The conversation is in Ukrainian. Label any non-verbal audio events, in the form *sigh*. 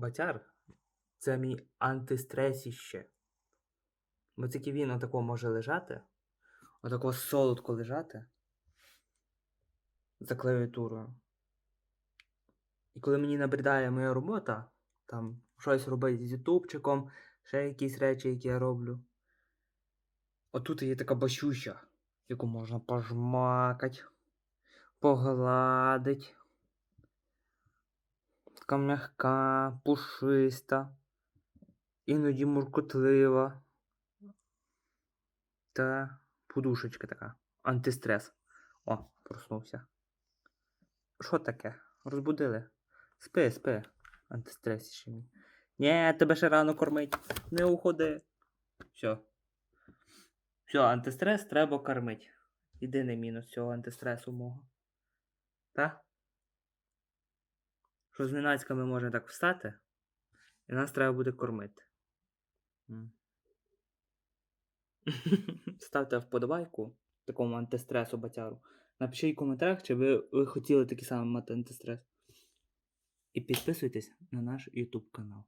батяр це мій антистресіще. Бо тільки він отако може лежати, отако солодко лежати за клавіатурою. І коли мені набридає моя робота, там щось робити з ютубчиком, ще якісь речі, які я роблю. Отут є така бащуща, яку можна пожмакать, погладить. Така м'яка, пушиста, іноді муркотлива. Та подушечка така. Антистрес. О, проснувся. Що таке? Розбудили? Спи, спи. Антистрес ще мій. Ні, тебе ще рано кормить. Не уходи. Все. Все, антистрес треба кормити. Єдиний мінус цього антистресу мого. Та? Що зненацька ми можемо так встати, і нас треба буде кормити. *laughs* Ставте вподобайку такому антистресу батяру. Напишіть в коментарях, чи ви, ви хотіли такий самий мати антистрес. І підписуйтесь на наш YouTube канал.